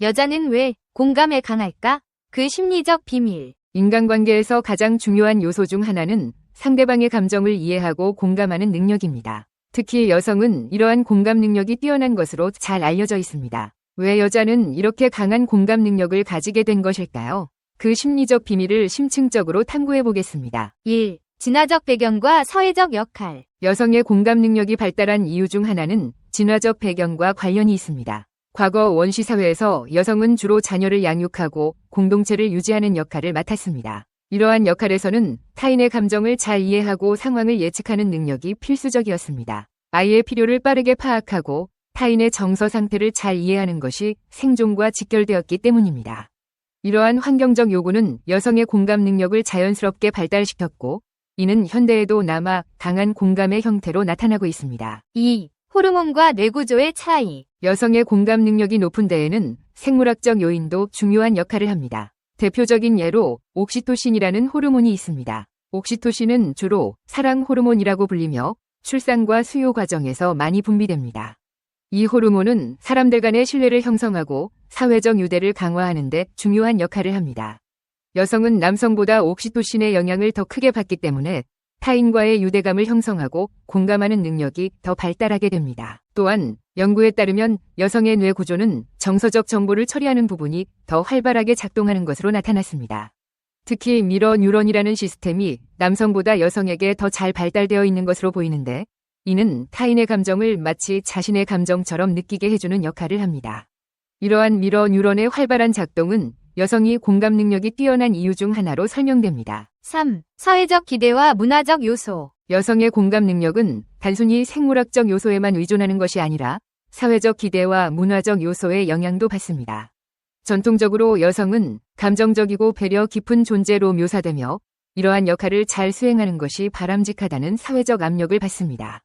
여자는 왜 공감에 강할까? 그 심리적 비밀. 인간관계에서 가장 중요한 요소 중 하나는 상대방의 감정을 이해하고 공감하는 능력입니다. 특히 여성은 이러한 공감 능력이 뛰어난 것으로 잘 알려져 있습니다. 왜 여자는 이렇게 강한 공감 능력을 가지게 된 것일까요? 그 심리적 비밀을 심층적으로 탐구해 보겠습니다. 1. 진화적 배경과 사회적 역할. 여성의 공감 능력이 발달한 이유 중 하나는 진화적 배경과 관련이 있습니다. 과거 원시 사회에서 여성은 주로 자녀를 양육하고 공동체를 유지하는 역할을 맡았습니다. 이러한 역할에서는 타인의 감정을 잘 이해하고 상황을 예측하는 능력이 필수적이었습니다. 아이의 필요를 빠르게 파악하고 타인의 정서 상태를 잘 이해하는 것이 생존과 직결되었기 때문입니다. 이러한 환경적 요구는 여성의 공감 능력을 자연스럽게 발달시켰고 이는 현대에도 남아 강한 공감의 형태로 나타나고 있습니다. 2. 호르몬과 뇌구조의 차이. 여성의 공감 능력이 높은 데에는 생물학적 요인도 중요한 역할을 합니다. 대표적인 예로 옥시토신이라는 호르몬이 있습니다. 옥시토신은 주로 사랑 호르몬이라고 불리며 출산과 수요 과정에서 많이 분비됩니다. 이 호르몬은 사람들 간의 신뢰를 형성하고 사회적 유대를 강화하는 데 중요한 역할을 합니다. 여성은 남성보다 옥시토신의 영향을 더 크게 받기 때문에 타인과의 유대감을 형성하고 공감하는 능력이 더 발달하게 됩니다. 또한 연구에 따르면 여성의 뇌 구조는 정서적 정보를 처리하는 부분이 더 활발하게 작동하는 것으로 나타났습니다. 특히 미러 뉴런이라는 시스템이 남성보다 여성에게 더 잘 발달되어 있는 것으로 보이는데 이는 타인의 감정을 마치 자신의 감정처럼 느끼게 해주는 역할을 합니다. 이러한 미러 뉴런의 활발한 작동은 여성이 공감 능력이 뛰어난 이유 중 하나로 설명됩니다. 3. 사회적 기대와 문화적 요소. 여성의 공감 능력은 단순히 생물학적 요소에만 의존하는 것이 아니라 사회적 기대와 문화적 요소의 영향도 받습니다. 전통적으로 여성은 감정적이고 배려 깊은 존재로 묘사되며 이러한 역할을 잘 수행하는 것이 바람직하다는 사회적 압력을 받습니다.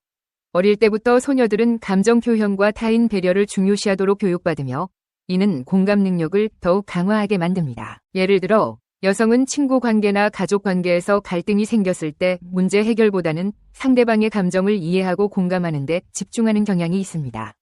어릴 때부터 소녀들은 감정 표현과 타인 배려를 중요시하도록 교육받으며 이는 공감 능력을 더욱 강화하게 만듭니다. 예를 들어 여성은 친구 관계나 가족 관계에서 갈등이 생겼을 때 문제 해결보다는 상대방의 감정을 이해하고 공감하는 데 집중하는 경향이 있습니다.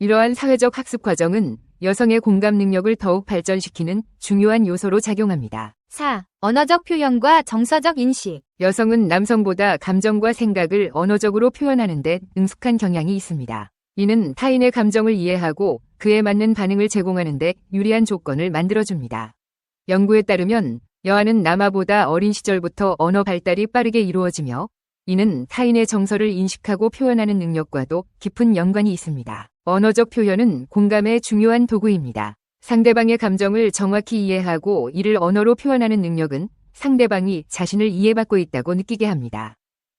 이러한 사회적 학습 과정은 여성의 공감 능력을 더욱 발전시키는 중요한 요소로 작용합니다. 4. 언어적 표현과 정서적 인식. 여성은 남성보다 감정과 생각을 언어적으로 표현하는 데 능숙한 경향이 있습니다. 이는 타인의 감정을 이해하고 그에 맞는 반응을 제공하는 데 유리한 조건을 만들어줍니다. 연구에 따르면 여아는 남아보다 어린 시절부터 언어 발달이 빠르게 이루어지며 이는 타인의 정서를 인식하고 표현하는 능력과도 깊은 연관이 있습니다. 언어적 표현은 공감의 중요한 도구입니다. 상대방의 감정을 정확히 이해하고 이를 언어로 표현하는 능력은 상대방이 자신을 이해받고 있다고 느끼게 합니다.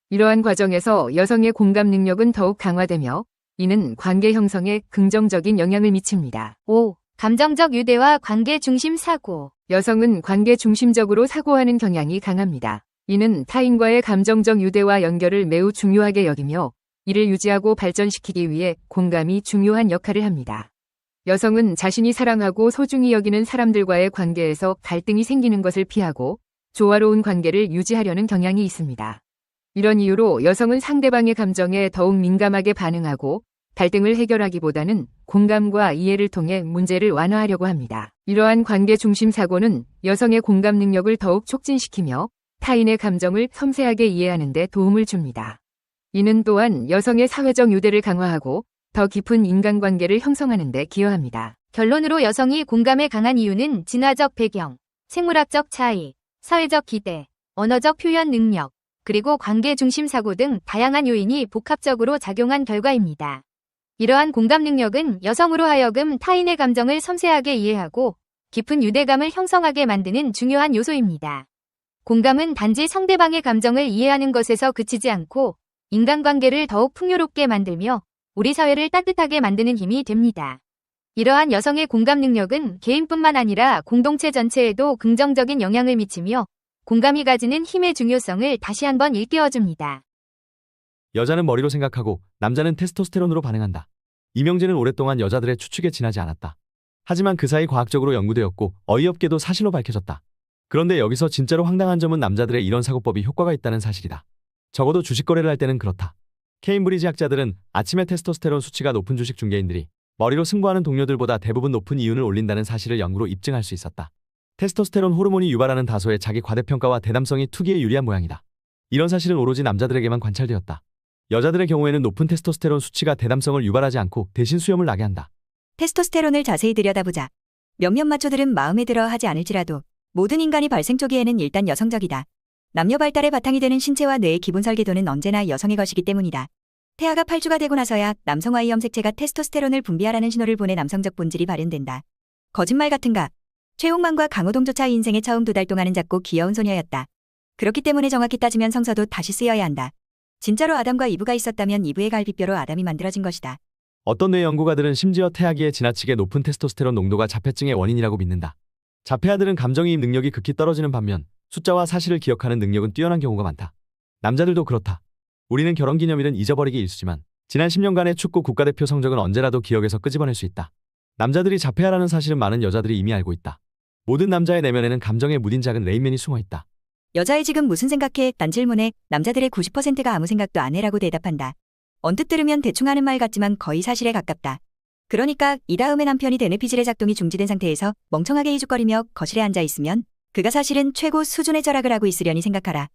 이러한 과정에서 여성의 공감 능력은 더욱 강화되며 이는 관계 형성에 긍정적인 영향을 미칩니다. 5. 감정적 유대와 관계 중심 사고. 여성은 관계 중심적으로 사고하는 경향이 강합니다. 이는 타인과의 감정적 유대와 연결을 매우 중요하게 여기며 이를 유지하고 발전시키기 위해 공감이 중요한 역할을 합니다. 여성은 자신이 사랑하고 소중히 여기는 사람들과의 관계에서 갈등이 생기는 것을 피하고 조화로운 관계를 유지하려는 경향이 있습니다. 이런 이유로 여성은 상대방의 감정에 더욱 민감하게 반응하고 갈등을 해결하기보다는 공감과 이해를 통해 문제를 완화하려고 합니다. 이러한 관계 중심 사고는 여성의 공감 능력을 더욱 촉진시키며 타인의 감정을 섬세하게 이해하는 데 도움을 줍니다. 이는 또한 여성의 사회적 유대를 강화하고 더 깊은 인간관계를 형성하는 데 기여합니다. 결론으로 여성이 공감에 강한 이유는 진화적 배경, 생물학적 차이, 사회적 기대, 언어적 표현 능력, 그리고 관계 중심 사고 등 다양한 요인이 복합적으로 작용한 결과입니다. 이러한 공감 능력은 여성으로 하여금 타인의 감정을 섬세하게 이해하고 깊은 유대감을 형성하게 만드는 중요한 요소입니다. 공감은 단지 상대방의 감정을 이해하는 것에서 그치지 않고 인간관계를 더욱 풍요롭게 만들며 우리 사회를 따뜻하게 만드는 힘이 됩니다. 이러한 여성의 공감 능력은 개인뿐만 아니라 공동체 전체에도 긍정적인 영향을 미치며 공감이 가지는 힘의 중요성을 다시 한번 일깨워줍니다. 여자는 머리로 생각하고 남자는 테스토스테론으로 반응한다. 이명진은 오랫동안 여자들의 추측에 지나지 않았다. 하지만 그 사이 과학적으로 연구되었고 어이없게도 사실로 밝혀졌다. 그런데 여기서 진짜로 황당한 점은 남자들의 이런 사고법이 효과가 있다는 사실이다. 적어도 주식 거래를 할 때는 그렇다. 케임브리지 학자들은 아침에 테스토스테론 수치가 높은 주식 중개인들이 머리로 승부하는 동료들보다 대부분 높은 이윤을 올린다는 사실을 연구로 입증할 수 있었다. 테스토스테론 호르몬이 유발하는 다소의 자기 과대평가와 대담성이 투기에 유리한 모양이다. 이런 사실은 오로지 남자들에게만 관찰되었다. 여자들의 경우에는 높은 테스토스테론 수치가 대담성을 유발하지 않고 대신 수염을 나게 한다. 테스토스테론을 자세히 들여다보자. 몇몇 마초들은 마음에 들어 하지 않을지라도 모든 인간이 발생 초기에는 일단 여성적이다. 남녀 발달의 바탕이 되는 신체와 뇌의 기본 설계도는 언제나 여성의 것이기 때문이다. 태아가 8주가 되고 나서야 남성 Y 염색체가 테스토스테론을 분비하라는 신호를 보내 남성적 본질이 발현된다. 거짓말 같은가? 최홍만과 강호동조차 인생에 처음 두 달 동안은 작고 귀여운 소녀였다. 그렇기 때문에 정확히 따지면 성서도 다시 쓰여야 한다. 진짜로 아담과 이브가 있었다면 이브의 갈비뼈로 아담이 만들어진 것이다. 어떤 뇌 연구가들은 심지어 태아기에 지나치게 높은 테스토스테론 농도가 자폐증의 원인이라고 믿는다. 자폐아들은 감정이입 능력이 극히 떨어지는 반면 숫자와 사실을 기억하는 능력은 뛰어난 경우가 많다. 남자들도 그렇다. 우리는 결혼기념일은 잊어버리기 일쑤지만 지난 10년간의 축구 국가대표 성적은 언제라도 기억에서 끄집어낼 수 있다. 남자들이 자폐아라는 사실은 많은 여자들이 이미 알고 있다. 모든 남자의 내면에는 감정에 무딘 작은 레인맨이 숨어 있다. 여자애 지금 무슨 생각해? 난 질문에 남자들의 90%가 아무 생각도 안 해라고 대답한다. 언뜻 들으면 대충 하는 말 같지만 거의 사실에 가깝다. 그러니까 이 다음에 남편이 대뇌피질의 작동이 중지된 상태에서 멍청하게 희죽거리며 거실에 앉아 있으면 그가 사실은 최고 수준의 절약을 하고 있으려니 생각하라.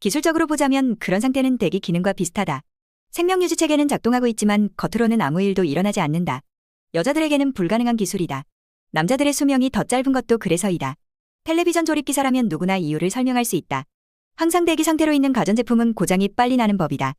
기술적으로 보자면 그런 상태는 대기 기능과 비슷하다. 생명유지 체계는 작동하고 있지만 겉으로는 아무 일도 일어나지 않는다. 여자들에게는 불가능한 기술이다. 남자들의 수명이 더 짧은 것도 그래서이다. 텔레비전 조립 기사라면 누구나 이유를 설명할 수 있다. 항상 대기 상태로 있는 가전제품은 고장이 빨리 나는 법이다.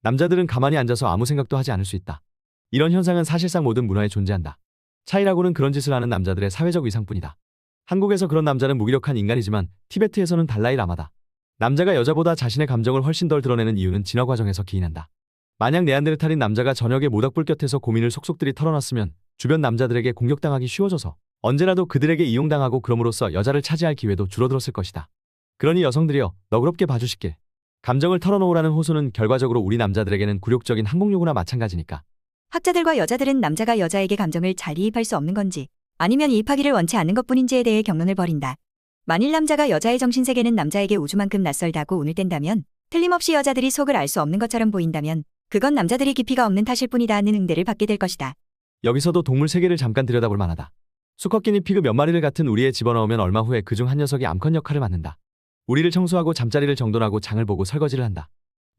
남자들은 가만히 앉아서 아무 생각도 하지 않을 수 있다. 이런 현상은 사실상 모든 문화에 존재한다. 차이라고는 그런 짓을 하는 남자들의 사회적 위상뿐이다. 한국에서 그런 남자는 무기력한 인간이지만 티베트에서는 달라이 라마다. 남자가 여자보다 자신의 감정을 훨씬 덜 드러내는 이유는 진화 과정에서 기인한다. 만약 네안데르탈인 남자가 저녁에 모닥불 곁에서 고민을 속속들이 털어놨으면 주변 남자들에게 공격당하기 쉬워져서 언제라도 그들에게 이용당하고 그럼으로써 여자를 차지할 기회도 줄어들었을 것이다. 그러니 여성들이여 너그럽게 봐주시길. 감정을 털어놓으라는 호소는 결과적으로 우리 남자들에게는 굴욕적인 항복요구나 마찬가지니까. 학자들과 여자들은 남자가 여자에게 감정을 잘 이입할 수 없는 건지 아니면 이입하기를 원치 않는 것뿐인지에 대해 경론을 벌인다. 만일 남자가 여자의 정신세계는 남자에게 우주만큼 낯설다고 운을 뗀다면 틀림없이 여자들이 속을 알 수 없는 것처럼 보인다면 그건 남자들이 깊이가 없는 탓일 뿐이다는 응대를 받게 될 것이다. 여기서도 동물 세계를 잠깐 들여다볼 만하다. 수컷기니 피그 몇 마리를 같은 우리에 집어넣으면 얼마 후에 그중 한 녀석이 암컷 역할을 맡는다. 우리를 청소하고 잠자리를 정돈하고 장을 보고 설거지를 한다.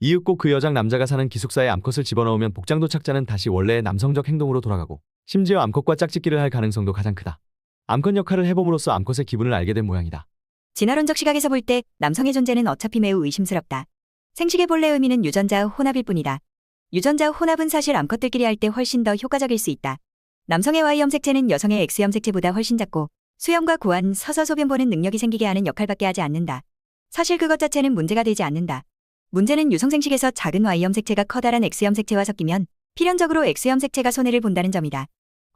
이윽고 그 여장 남자가 사는 기숙사에 암컷을 집어넣으면 복장 도착자는 다시 원래의 남성적 행동으로 돌아가고 심지어 암컷과 짝짓기를 할 가능성도 가장 크다. 암컷 역할을 해봄으로써 암컷의 기분을 알게 된 모양이다. 진화론적 시각에서 볼 때 남성의 존재는 어차피 매우 의심스럽다. 생식의 본래 의미는 유전자 혼합일 뿐이다. 유전자 혼합은 사실 암컷들끼리 할 때 훨씬 더 효과적일 수 있다. 남성의 Y 염색체는 여성의 X 염색체보다 훨씬 작고 수염과 고안, 서서 소변 보는 능력이 생기게 하는 역할밖에 하지 않는다. 사실 그것 자체는 문제가 되지 않는다. 문제는 유성생식에서 작은 Y 염색체가 커다란 X 염색체와 섞이면 필연적으로 X 염색체가 손해를 본다는 점이다.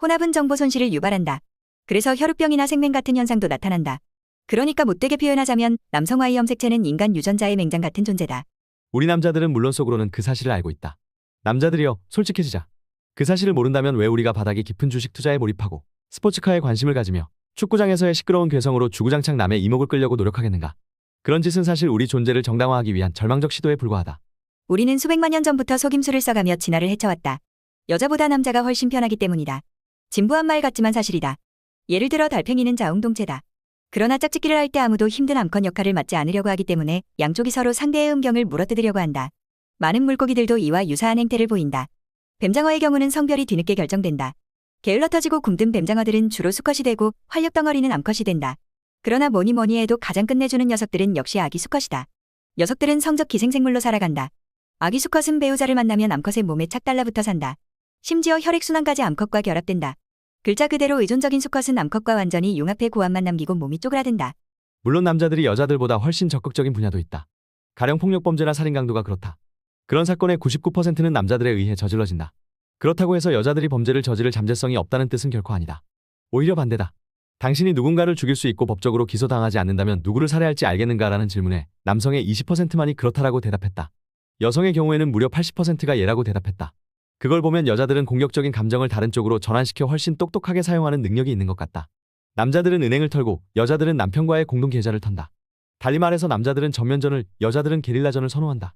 혼합은 정보 손실을 유발한다. 그래서 혈우병이나 생맹 같은 현상도 나타난다. 그러니까 못되게 표현하자면 남성 Y 염색체는 인간 유전자의 맹장 같은 존재다. 우리 남자들은 물론 속으로는 그 사실을 알고 있다. 남자들이여 솔직해지자. 그 사실을 모른다면 왜 우리가 바닥이 깊은 주식 투자에 몰입하고 스포츠카에 관심을 가지며 축구장에서의 시끄러운 괴성으로 주구장창 남의 이목을 끌려고 노력하겠는가. 그런 짓은 사실 우리 존재를 정당화하기 위한 절망적 시도에 불과하다. 우리는 수백만 년 전부터 속임수를 써가며 진화를 헤쳐왔다. 여자보다 남자가 훨씬 편하기 때문이다. 진부한 말 같지만 사실이다. 예를 들어 달팽이는 자웅동체다. 그러나 짝짓기를 할 때 아무도 힘든 암컷 역할을 맡지 않으려고 하기 때문에 양쪽이 서로 상대의 음경을 물어뜯으려고 한다. 많은 물고기들도 이와 유사한 행태를 보인다. 뱀장어의 경우는 성별이 뒤늦게 결정된다. 게을러 터지고 굼뜬 뱀장어들은 주로 수컷이 되고 활력 덩어리는 암컷이 된다. 그러나 뭐니 뭐니 해도 가장 끝내주는 녀석들은 역시 아기 수컷이다. 녀석들은 성적 기생생물로 살아간다. 아기 수컷은 배우자를 만나면 암컷의 몸에 착 달라붙어 산다. 심지어 혈액순환까지 암컷과 결합된다. 글자 그대로 의존적인 수컷은 암컷과 완전히 융합해 고함만 남기고 몸이 쪼그라든다. 물론 남자들이 여자들보다 훨씬 적극적인 분야도 있다. 가령 폭력 범죄나 살인 강도가 그렇다. 그런 사건의 99%는 남자들에 의해 저질러진다. 그렇다고 해서 여자들이 범죄를 저지를 잠재성이 없다는 뜻은 결코 아니다. 오히려 반대다. 당신이 누군가를 죽일 수 있고 법적으로 기소당하지 않는다면 누구를 살해할지 알겠는가라는 질문에 남성의 20%만이 그렇다라고 대답했다. 여성의 경우에는 무려 80%가 예라고 대답했다. 그걸 보면 여자들은 공격적인 감정을 다른 쪽으로 전환시켜 훨씬 똑똑하게 사용하는 능력이 있는 것 같다. 남자들은 은행을 털고 여자들은 남편과의 공동 계좌를 턴다. 달리 말해서 남자들은 전면전을, 여자들은 게릴라전을 선호한다.